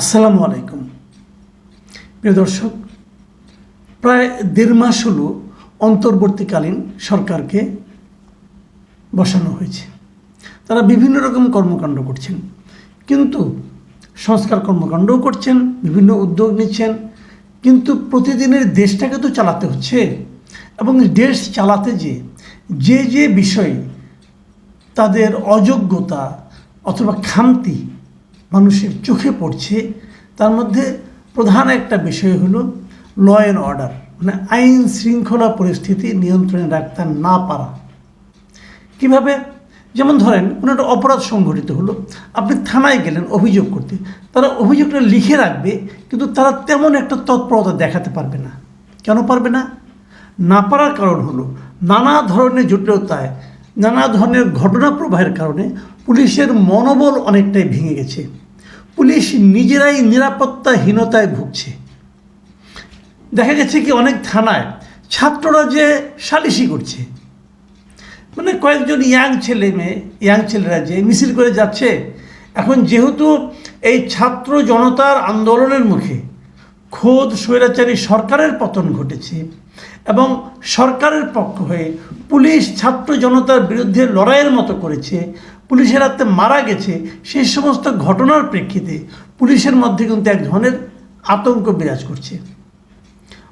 আসসালামু আলাইকুম। প্রিয় দর্শক, প্রায় দেড় মাস হলো অন্তর্বর্তীকালীন সরকারকে বসানো হয়েছে। তারা বিভিন্ন রকম কর্মকাণ্ড করছেন, কিন্তু সংস্কার কর্মকাণ্ডও করছেন, বিভিন্ন উদ্যোগ নিচ্ছেন, কিন্তু প্রতিদিনের দেশটাকে তো চালাতে হচ্ছে এবং দেশ চালাতে যে যে যে বিষয় তাদের অযোগ্যতা অথবা খামতি মানুষের চোখে পড়ছে, তার মধ্যে প্রধান একটা বিষয় হলো ল অ্যান্ড অর্ডার মানে আইন শৃঙ্খলা পরিস্থিতি নিয়ন্ত্রণে রাখতে না পারা। কীভাবে? যেমন ধরেন, কোনো একটা অপরাধ সংঘটিত হলো, আপনি থানায় গেলেন অভিযোগ করতে, তারা অভিযোগটা লিখে রাখবে, কিন্তু তারা তেমন একটা তৎপরতা দেখাতে পারবে না। কেন পারবে না? না পারার কারণ হলো, নানা ধরনের জটিলতায়, নানা ধরনের ঘটনা প্রবাহের কারণে পুলিশের মনোবল অনেকটাই ভেঙে গেছে। পুলিশ নিজেরাই নিরাপত্তাহীনতায় ভুগছে। দেখা গেছে কি অনেক থানায় ছাত্ররা যে সালিশি করছে। মানে কয়েকজন ইয়াং ছেলে মেয়ে, ইয়াং ছেলেরা যে মিছিল করে যাচ্ছে, এখন যেহেতু এই ছাত্র জনতার আন্দোলনের মুখে খোদ স্বৈরাচারী সরকারের পতন ঘটেছে এবং সরকারের পক্ষ হয়ে পুলিশ ছাত্র জনতার বিরুদ্ধে লড়াইয়ের মতো করেছে, পুলিশের হাতে মারা গেছে, সেই সমস্ত ঘটনার প্রেক্ষিতে পুলিশের মধ্যে কিন্তু এক ধরনের আতঙ্ক বিরাজ করছে।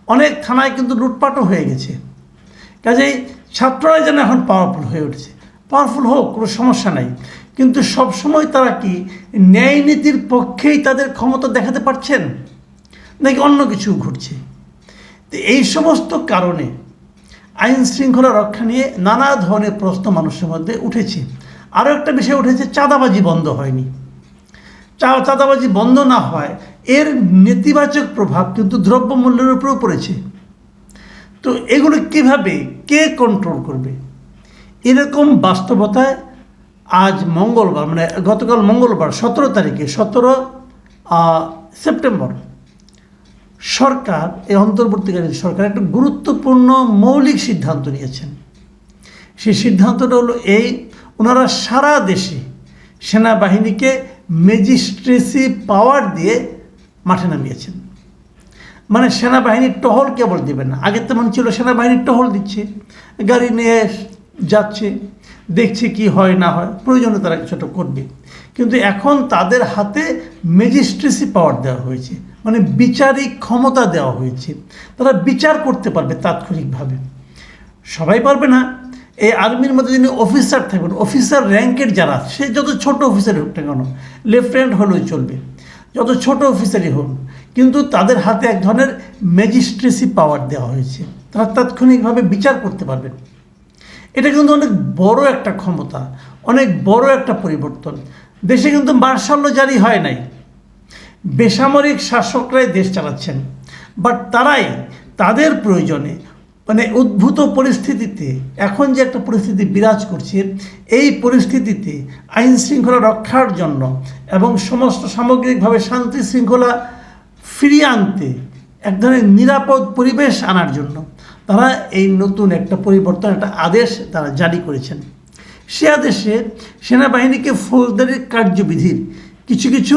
অনেক থানায় কিন্তু লুটপাটও হয়ে গেছে। কাজেই ছাত্ররাই যেন এখন পাওয়ারফুল হয়ে উঠছে। পাওয়ারফুল হোক, কোনো সমস্যা নাই। কিন্তু সবসময় তারা কি ন্যায় নীতির পক্ষেই তাদের ক্ষমতা দেখাতে পারছেন? নাকি অন্য কিছু ঘটছে? এই সমস্ত কারণে আইন শৃঙ্খলা রক্ষা নিয়ে নানা ধরনের প্রশ্ন মানুষের মধ্যে উঠেছে। আরও একটা বিষয় উঠেছে, চাঁদাবাজি বন্ধ হয়নি। চা, চাঁদাবাজি বন্ধ না হয়, এর নেতিবাচক প্রভাব কিন্তু দ্রব্যমূল্যের উপরেও পড়েছে। তো এগুলো কীভাবে, কে কন্ট্রোল করবে? এরকম বাস্তবতায় আজ মঙ্গলবার মানে গতকাল মঙ্গলবার, সতেরো তারিখে, সতেরো সেপ্টেম্বর সরকার, এই অন্তর্বর্তীকালীন সরকার একটা গুরুত্বপূর্ণ মৌলিক সিদ্ধান্ত নিয়েছেন। সেই সিদ্ধান্তটা হলো এই, ওনারা সারা দেশে সেনাবাহিনীকে ম্যাজিস্ট্রেসি পাওয়ার দিয়ে মাঠে নামিয়েছেন। মানে সেনাবাহিনীর টহল কেবল দেবে না। আগে তেমন ছিল সেনাবাহিনীর টহল দিচ্ছে, গাড়ি নিয়ে যাচ্ছে, দেখছে কি হয় না হয়, প্রয়োজনে তারা কিছুটা করবে। কিন্তু এখন তাদের হাতে ম্যাজিস্ট্রেসি পাওয়ার দেওয়া হয়েছে মানে বিচারিক ক্ষমতা দেওয়া হয়েছে। তারা বিচার করতে পারবে তাৎক্ষণিকভাবে। সবাই পারবে না, এই আর্মির মধ্যে যিনি অফিসার থাকবেন অফিসার র্যাঙ্কের যারা, সে যত ছোট অফিসারই হোক না কেন লেফটেন্যান্ট হলেও চলবে। যত ছোট অফিসারই হোক, কিন্তু তাদের হাতে এক ধরনের ম্যাজিস্ট্রেসি পাওয়ার দেওয়া হয়েছে। তারা তাৎক্ষণিকভাবে বিচার করতে পারবেন এটা কিন্তু অনেক বড় একটা ক্ষমতা, অনেক বড় একটা পরিবর্তন। দেশে কিন্তু মার্শাল্য জারি হয় নাই। বেসামরিক শাসকরাই দেশ চালাচ্ছেন। বাট তারাই তাদের প্রয়োজনে মানে উদ্ভূত পরিস্থিতিতে, এখন যে একটা পরিস্থিতি বিরাজ করছে, এই পরিস্থিতিতে আইন শৃঙ্খলা রক্ষার জন্য এবং সমস্ত সামগ্রিকভাবে শান্তি শৃঙ্খলা ফিরিয়ে আনতে এক ধরনের নিরাপদ পরিবেশ আনার জন্য তারা এই নতুন একটা পরিবর্তন, একটা আদেশ তারা জারি করেছেন। সে আদেশে সেনাবাহিনীকে ফৌজদারি কার্যবিধির কিছু কিছু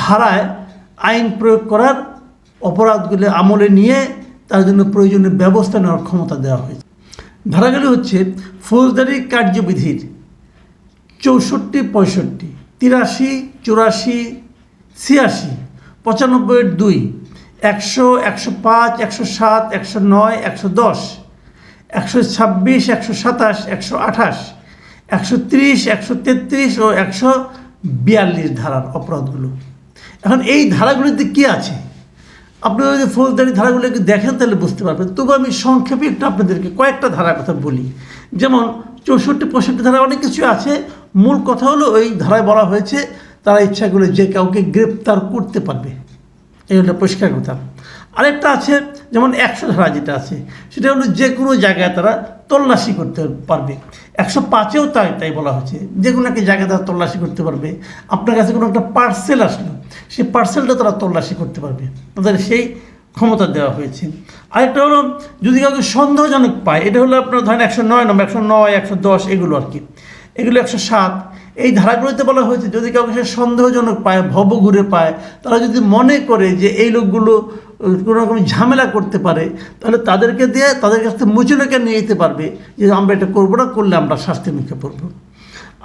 ধারায় আইন প্রয়োগ করার অপরাধগুলি আমলে নিয়ে তার জন্য প্রয়োজনীয় ব্যবস্থা নেওয়ার ক্ষমতা দেওয়া হয়েছে। ধারাগুলি হচ্ছে ফৌজদারি কার্যবিধির চৌষট্টি, পঁয়ষট্টি, তিরাশি, চুরাশি, ছিয়াশি পঁচানব্বইয়ের দুই, একশো একশো পাঁচ, একশো সাত, একশো নয়, একশো দশ, একশো ছাব্বিশ, একশো সাতাশ, একশো আঠাশ, একশো ত্রিশ, একশো তেত্রিশ ও একশো বিয়াল্লিশ ধারার অপরাধগুলো। এখন এই ধারাগুলিতে কী আছে? আপনারা যদি ফৌজদারি ধারাগুলোকে দেখেন তাহলে বুঝতে পারবেন। তবু আমি সংক্ষেপে একটু আপনাদেরকে কয়েকটা ধারার কথা বলি। যেমন চৌষট্টি, পঁয়ষট্টি ধারা অনেক কিছু আছে। মূল কথা হলো ওই ধারায় বলা হয়েছে, তারা ইচ্ছা করে যে কাউকে গ্রেপ্তার করতে পারবে। এই হলো পরিষ্কার কথা। আরেকটা আছে, যেমন একশো ধারা যেটা আছে, সেটা হলো যে কোনো জায়গায় তারা তল্লাশি করতে পারবে। একশো পাঁচেও তাই তাই বলা হয়েছে। যে কোনো একটা জায়গায় তারা তল্লাশি করতে পারবে। আপনার কাছে কোনো একটা পার্সেল আসলো, সেই পার্সেলটা তারা তল্লাশি করতে পারবে। তাদের সেই ক্ষমতা দেওয়া হয়েছে। আরেকটা হলো, যদি কাউকে সন্দেহজনক পায়, এটা হলো আপনার ধরেন একশো নয় নম্বর, একশো নয়, একশো দশ, এগুলো আর কি। এগুলো একশো সাত। এই ধারাগুলোতে বলা হয়েছে, যদি কাউকে সে সন্দেহজনক পায় ভব ঘুরে পায়, তারা যদি মনে করে যে এই লোকগুলো কোনো রকম ঝামেলা করতে পারে, তাহলে তাদেরকে দিয়ে তাদের কাছ থেকে মুচুলেকে নিয়ে যেতে পারবে যে আমরা এটা করব না, করলে আমরা শাস্তির মুখে পড়ব।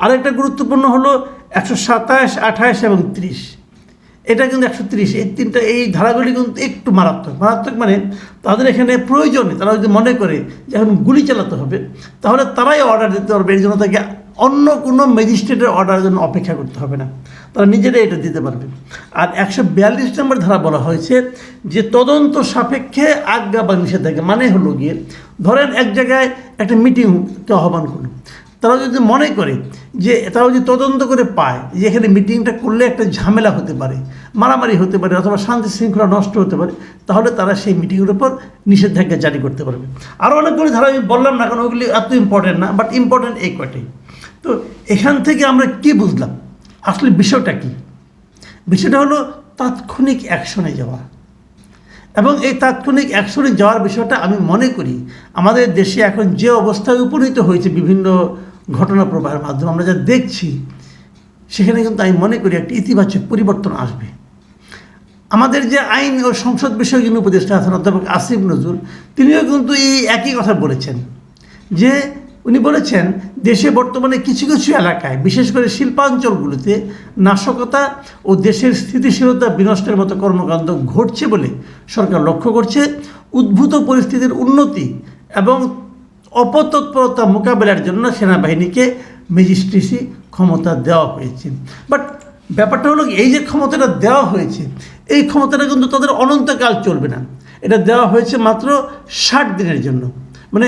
আরেকটা গুরুত্বপূর্ণ হলো একশো সাতাশ, আঠাশ এবং ত্রিশ। এটা কিন্তু একশো তিরিশ, এই তিনটা, এই ধারাগুলি কিন্তু একটু মারাত্মক। মারাত্মক মানে তাদের এখানে প্রয়োজনে, তারা যদি মনে করে যে এখন গুলি চালাতে হবে, তাহলে তারাই অর্ডার দিতে পারবে, এই জন্য তাকে অন্য কোনো ম্যাজিস্ট্রেটের অর্ডারের জন্য অপেক্ষা করতে হবে না। তারা নিজেরাই এটা দিতে পারবে। আর একশো বিয়াল্লিশ নম্বর ধারা বলা হয়েছে যে তদন্ত সাপেক্ষে আজ্ঞা বা নিষেধাজ্ঞা মানে হলো গিয়ে ধরেন এক জায়গায় একটা মিটিংকে আহ্বান করুন তারা যদি মনে করে যে তারা যদি তদন্ত করে পায় যে এখানে মিটিংটা করলে একটা ঝামেলা হতে পারে, মারামারি হতে পারে অথবা শান্তি শৃঙ্খলা নষ্ট হতে পারে, তাহলে তারা সেই মিটিংয়ের উপর নিষেধাজ্ঞা জারি করতে পারবে। আরও অনেকগুলি ধারা আমি বললাম না, কারণ ওগুলি এত ইম্পর্টেন্ট না বাট ইম্পর্টেন্ট এই কয়টাই। তো এখান থেকে আমরা কি বুঝলাম? আসলে বিষয়টা কি? বিষয়টা হলো তাৎক্ষণিক অ্যাকশনে যাওয়া। এবং এই তাৎক্ষণিক অ্যাকশনে যাওয়ার বিষয়টা আমি মনে করি, আমাদের দেশে এখন যে অবস্থায় উপনীত হয়েছে বিভিন্ন ঘটনা প্রবাহের মাধ্যমে, আমরা যা দেখছি, সেখানে কিন্তু আমি মনে করি একটা ইতিবাচক পরিবর্তন আসবে। আমাদের যে আইন ও সংসদ বিষয়ক উপদেষ্টা আছেন, অধ্যাপক আসিফ নজরুল, তিনিও কিন্তু এই একই কথা বলেছেন, যে উনি বলেছেন দেশে বর্তমানে কিছু কিছু এলাকায়, বিশেষ করে শিল্পাঞ্চলগুলোতে নাশকতা ও দেশের স্থিতিশীলতা বিনষ্টের মতো কর্মকাণ্ড ঘটছে বলে সরকার লক্ষ্য করছে। উদ্ভূত পরিস্থিতির উন্নতি এবং অপতৎপরতা মোকাবেলার জন্য সেনাবাহিনীকে ম্যাজিস্ট্রেসি ক্ষমতা দেওয়া হয়েছে। বাট ব্যাপারটা হলো এই যে ক্ষমতাটা দেওয়া হয়েছে, এই ক্ষমতাটা কিন্তু তাদের অনন্তকাল চলবে না। এটা দেওয়া হয়েছে মাত্র ষাট দিনের জন্য মানে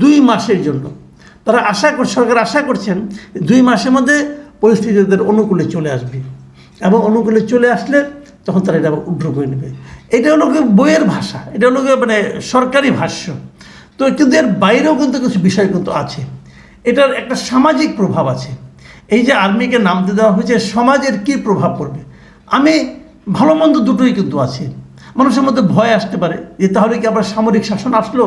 দুই মাসের জন্য। তারা আশা কর সরকার আশা করছেন দুই মাসের মধ্যে পরিস্থিতি তাদের অনুকূলে চলে আসবে। এবং অনুকূলে চলে আসলে তখন তারা এটা উড্র করে নেবে। এটা হলো বইয়ের ভাষা, এটা হলো মানে সরকারি ভাষ্য। তো কিন্তু এর বাইরেও কিন্তু কিছু বিষয় কিন্তু আছে। এটার একটা সামাজিক প্রভাব আছে। এই যে আর্মিকে নামতে দেওয়া হয়েছে, সমাজের কী প্রভাব পড়বে? আমি ভালো মন্দ দুটোই কিন্তু আছে। মানুষের মধ্যে ভয় আসতে পারে যে তাহলে কি আবার সামরিক শাসন আসলো?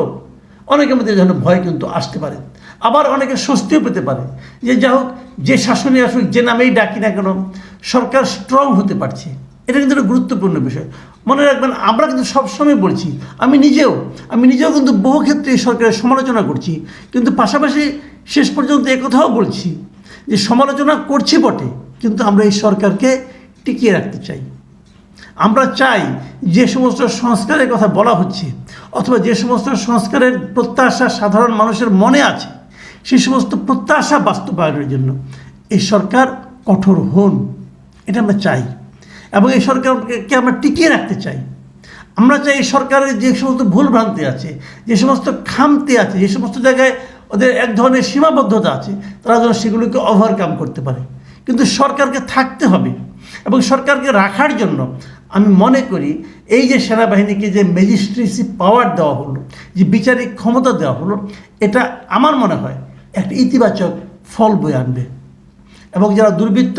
অনেকের মধ্যে যেন ভয় কিন্তু আসতে পারে। আবার অনেকে স্বস্তিও পেতে পারে। যে যা হোক, যে শাসনে আসুক, যে নামেই ডাকি না কেন, সরকার স্ট্রং হতে পারছে। এটা কিন্তু একটা গুরুত্বপূর্ণ বিষয়। মনে রাখবেন, আমরা কিন্তু সবসময় বলছি, আমি নিজেও আমি নিজেও কিন্তু বহু ক্ষেত্রে সরকারের সমালোচনা করছি। কিন্তু পাশাপাশি শেষ পর্যন্ত একথাও বলছি যে সমালোচনা করছি বটে, কিন্তু আমরা এই সরকারকে টিকিয়ে রাখতে চাই। আমরা চাই যে সমস্ত সংস্কারের কথা বলা হচ্ছে অথবা যে সমস্ত সংস্কারের প্রত্যাশা সাধারণ মানুষের মনে আছে, সেই সমস্ত প্রত্যাশা বাস্তবায়নের জন্য এই সরকার কঠোর হন। এটা আমরা চাই। এবং এই সরকারকে আমরা টিকিয়ে রাখতে চাই। আমরা চাই এই সরকারের যে সমস্ত ভুলভ্রান্তি আছে, যে সমস্ত খামতি আছে, যে সমস্ত জায়গায় ওদের এক ধরনের সীমাবদ্ধতা আছে, তারা যেন সেগুলোকে ওভারকাম করতে পারে। কিন্তু সরকারকে থাকতে হবে। এবং সরকারকে রাখার জন্য আমি মনে করি এই যে সেনাবাহিনীকে যে ম্যাজিস্ট্রেসি পাওয়ার দেওয়া হলো, যে বিচারিক ক্ষমতা দেওয়া হলো, এটা আমার মনে হয় একটা ইতিবাচক ফল বয়ে আনবে। এবং যারা দুর্বৃত্ত,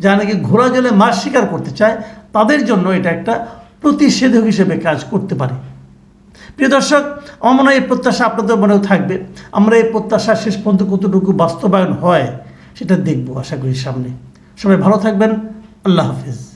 যারা নাকি ঘোড়া জলে মাছ শিকার করতে চায়, তাদের জন্য এটা একটা প্রতিষেধক হিসেবে কাজ করতে পারে। প্রিয় দর্শক, আমার মনে হয় এই প্রত্যাশা আপনাদের মনেও থাকবে। আমরা এই প্রত্যাশা শেষ পর্যন্ত কতটুকু বাস্তবায়ন হয়, সেটা দেখব আশা করি সামনে। সবাই ভালো থাকবেন। আল্লাহ হাফিজ